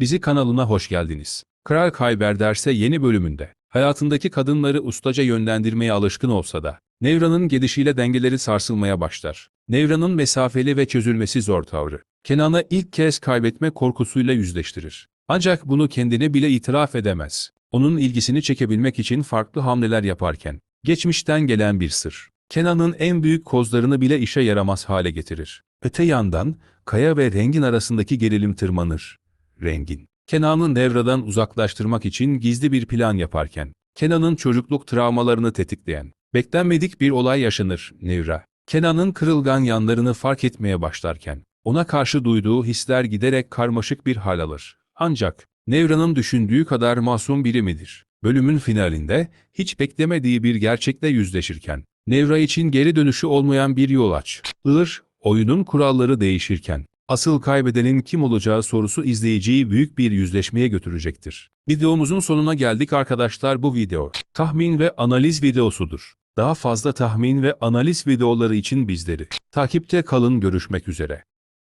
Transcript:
Bizi kanalına hoş geldiniz. Kral Kaybederse yeni bölümünde hayatındaki kadınları ustaca yönlendirmeye alışkın olsa da Nevra'nın gelişiyle dengeleri sarsılmaya başlar. Nevra'nın mesafeli ve çözülmesi zor tavrı Kenan'ı ilk kez kaybetme korkusuyla yüzleştirir. Ancak bunu kendine bile itiraf edemez. Onun ilgisini çekebilmek için farklı hamleler yaparken geçmişten gelen bir sır. Kenan'ın en büyük kozlarını bile işe yaramaz hale getirir. Öte yandan Kaya ve Rengin arasındaki gerilim tırmanır. Rengin, Kenan'ı Nevra'dan uzaklaştırmak için gizli bir plan yaparken, Kenan'ın çocukluk travmalarını tetikleyen, beklenmedik bir olay yaşanır Nevra. Kenan'ın kırılgan yanlarını fark etmeye başlarken, ona karşı duyduğu hisler giderek karmaşık bir hal alır. Ancak, Nevra'nın düşündüğü kadar masum biri midir? Bölümün finalinde, hiç beklemediği bir gerçekle yüzleşirken, Nevra için geri dönüşü olmayan bir yol aç. Ilır, oyunun kuralları değişirken, asıl kaybedenin kim olacağı sorusu izleyiciyi büyük bir yüzleşmeye götürecektir. Videomuzun sonuna geldik arkadaşlar bu video. Tahmin ve analiz videosudur. Daha fazla tahmin ve analiz videoları için bizleri takipte kalın görüşmek üzere.